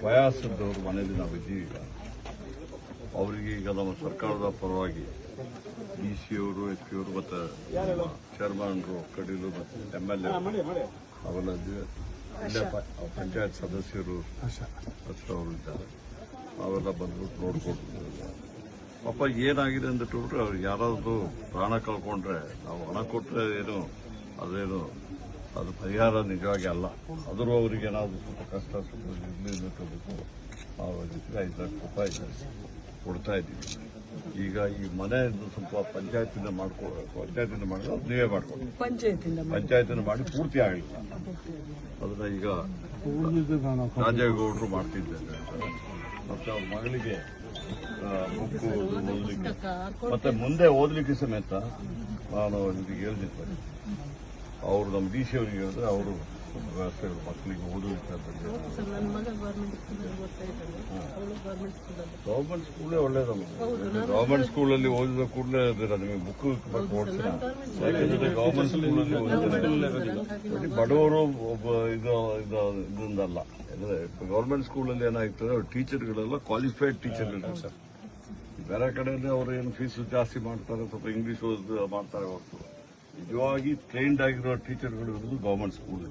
ಪ್ರಯಾಸದವ್ರ ಮನೆಯಲ್ಲಿ ನಾವು ಇದ್ದೀವಿ ಈಗ. ಅವರಿಗೆ ಈಗ ನಮ್ಮ ಸರ್ಕಾರದ ಪರವಾಗಿ ಡಿ ಸಿ ಅವರು ಎಸ್ ಪಿ ಅವರು ಮತ್ತು ಚೇರ್ಮನ್ರು ಕಡೀಲು ಮತ್ತು ಎಂ ಎಲ್ ಎ ಅವೆಲ್ಲ ಪಂಚಾಯತ್ ಸದಸ್ಯರು ಅವರು ಇದ್ದಾರೆ. ಅವೆಲ್ಲ ಬಂದ್ಬಿಟ್ಟು ನೋಡ್ಕೊಂಡು ಪಾಪ ಏನಾಗಿದೆ ಅಂದ್ಬಿಟ್ಟು ಅವ್ರು ಯಾರಾದರೂ ಪ್ರಾಣ ಕಳ್ಕೊಂಡ್ರೆ ನಾವು ಹಣ ಕೊಟ್ಟರೆ ಏನು ಅದೇನು ಅದು ಪರಿಹಾರ ನಿಜವಾಗಿ ಅಲ್ಲ. ಆದರೂ ಅವರಿಗೆ ನಾವು ಸ್ವಲ್ಪ ಕಷ್ಟ ಸ್ವಲ್ಪ ನಿರ್ಣಯ ತಗೋಬೇಕು ನಾವು ಜೊತೆಗೆ ಐದು ಲಕ್ಷ ರೂಪಾಯಿ ಕೊಡ್ತಾ ಇದ್ದೀವಿ. ಈಗ ಈ ಮನೆಯನ್ನು ಸ್ವಲ್ಪ ಪಂಚಾಯತಿಂದ ಮಾಡ್ಕೊ ಪಂಚಾಯತಿಂದ ಮಾಡಿದ್ರೆ ಅದು ನೀವೇ ಮಾಡ್ಕೊಳ್ಳಿ ಪಂಚಾಯತಿಂದ ಪಂಚಾಯತಿನ ಮಾಡಿ ಪೂರ್ತಿ ಆಗಲಿಲ್ಲ ಅದನ್ನ ಈಗ ರಾಜೇಗೌಡರು ಮಾಡ್ತಿದ್ದೆ ಮತ್ತೆ ಅವ್ರ ಮಗಳಿಗೆ ಆ, ಬುಕ್ಕು ಓದಲಿಕ್ಕೆ. ಮತ್ತೆ ಮುಂದೆ ಓದಲಿಕ್ಕೆ ಸಮೇತ ನಾನು ಹೇಳ್ತಿದ್ದೆ ಅವರು ನಮ್ಮ ಡಿ ಸಿ ಅವರಿಗೆ ಹೇಳಿದ್ರೆ ಅವರು ವ್ಯವಸ್ಥೆ ಮಕ್ಕಳಿಗೆ ಓದು ಅಂತ ಸರ್ ನನ್ನ ಮಗ ಗೌರ್ಮೆಂಟ್ ಸ್ಕೂಲೇ ಒಳ್ಳೇದಮ್ಮ ಗೌರ್ಮೆಂಟ್ ಸ್ಕೂಲಲ್ಲಿ ಓದಿದ ಕೂಡಲೇ ಅದರ ನಿಮಗೆ ಬುಕ್ ಓದಿಸಿಲ್ಲ ಯಾಕೆಂದ್ರೆ ಗೌರ್ಮೆಂಟ್ ಸ್ಕೂಲಲ್ಲಿ ಓದಿದ್ರೆ ಬಡವರು ಒಬ್ಬ ಇದು ಇದು ಇದೊಂದಲ್ಲ. ಅಂದ್ರೆ ಗೌರ್ಮೆಂಟ್ ಸ್ಕೂಲಲ್ಲಿ ಏನಾಗ್ತದೆ ಟೀಚರ್ಗಳೆಲ್ಲ ಕ್ವಾಲಿಫೈಡ್ ಟೀಚರ್ಗಳು ಸರ್. ಬೇರೆ ಕಡೆಯಲ್ಲಿ ಅವರು ಏನು ಫೀಸ್ ಜಾಸ್ತಿ ಮಾಡ್ತಾರೆ ಸ್ವಲ್ಪ ಇಂಗ್ಲೀಷ್ ಓದ್ ಮಾಡ್ತಾರೆ ಹೊರತು. ನಿಜವಾಗಿ ಟ್ರೈನ್ಡ್ ಆಗಿರೋ ಟೀಚರ್ಗಳು ಇರೋದು ಗೌರ್ಮೆಂಟ್ ಸ್ಕೂಲ್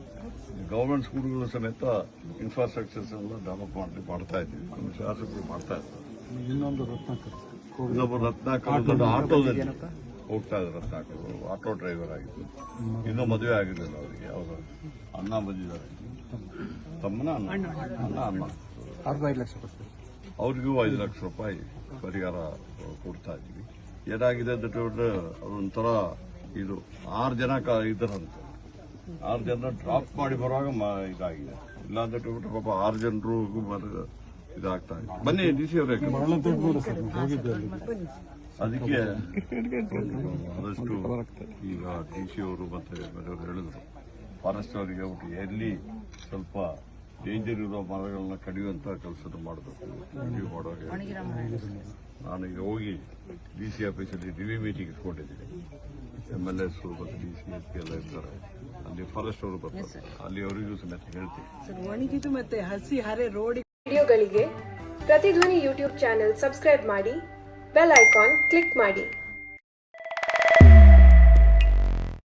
ಗೌರ್ಮೆಂಟ್ ಸ್ಕೂಲ್ಗಳು ಸಮೇತ ಇನ್ಫ್ರಾಸ್ಟ್ರಕ್ಚರ್ಸ್ ಎಲ್ಲ ಡೆವಲಪ್ ಮಾಡಿ ಮಾಡ್ತಾ ಇದ್ದೀವಿ. ನಮ್ಮ ಶಾಸಕರು ಮಾಡ್ತಾ ಇದ್ದಾರೆ. ಇನ್ನೊಂದು ರತ್ನಾಕರ್ ಇನ್ನೊಬ್ಬ ರತ್ನಾಕರ್ ಆಟೋದಲ್ಲಿ ಹೋಗ್ತಾ ಇದ್ದಾರೆ ರತ್ನಾಕರ್ ಆಟೋ ಡ್ರೈವರ್ ಆಗಿದ್ದು. ಇನ್ನೂ ಮದುವೆ ಆಗಿರಲಿಲ್ಲ ಅವರಿಗೆ. ಅವರು ಅಣ್ಣ ಬಂದಿದ್ದಾರೆ. ತಮ್ಮನ ಅಣ್ಣ. ಅನ್ನ ಅಣ್ಣ ಅರ್ಧ ಐದು ಲಕ್ಷ ಅವ್ರಿಗೂ ಐದು ಲಕ್ಷ ರೂಪಾಯಿ ಪರಿಹಾರ ಕೊಡ್ತಾ ಇದ್ದೀವಿ. ಏನಾಗಿದೆ ಅಂತ ಹೇಳಿದ್ರೆ ಅದೊಂಥರ ಇದು ಆರು ಜನ ಇದ್ದಾರಂತೆ ಆರು ಜನ ಡ್ರಾಪ್ ಮಾಡಿ ಬರುವಾಗ ಇದಾಗಿದೆ. ಇಲ್ಲಾಂದ್ರೆ ಪಾಪ ಆರು ಜನರು ಇದಾಗ್ತಾ ಇದೆ. ಬನ್ನಿ ಡಿ ಸಿ ಅವರೇ. ಅದಕ್ಕೆ ಆದಷ್ಟು ಈಗ ಡಿ ಸಿ ಅವರು ಮತ್ತೆ ಬೇರೆಯವರು ಹೇಳಿದ್ರು. ಫಾರೆಸ್ಟ್ ಅವರಿಗೆ ಎಲ್ಲಿ ಸ್ವಲ್ಪ ಡೇಂಜರ್ ಇರೋ ಮರಗಳನ್ನ ಕಡಿಯುವಂತ ಕೆಲಸ ಮಾಡಬೇಕು. ರಿವ್ಯೂ ಮಾಡುವಾಗ ನಾನು ಈಗ ಹೋಗಿ ಡಿ ಸಿ ಆಫೀಸಲ್ಲಿ ರಿವ್ಯೂ ಮೀಟಿಂಗ್ ಇಟ್ಕೊಂಡಿದ್ದೀನಿ. ಎಂ ಎಲ್ ಎಸ್ ಮತ್ತು ಡಿ ಸಿ ಎಸ್ ಪಿ ಎಲ್ಲ ಇರ್ತಾರೆ. ಅಲ್ಲಿ ಫಾರೆಸ್ಟ್ ಅವರು ಬರ್ತಾರೆ. ಅಲ್ಲಿ ಅವರಿಗೂ ಸಮೇತ ಹೇಳ್ತೀನಿ. ಸರ್ ಒಣಗಿದು ಮತ್ತೆ ಹಸಿ ಹರೆ ರೋಡ್ ವಿಡಿಯೋಗಳಿಗೆ ಪ್ರತಿಧ್ವನಿ ಯೂಟ್ಯೂಬ್ ಚಾನೆಲ್ ಸಬ್ಸ್ಕ್ರೈಬ್ ಮಾಡಿ ಬೆಲ್ ಐಕಾನ್ ಕ್ಲಿಕ್ ಮಾಡಿ.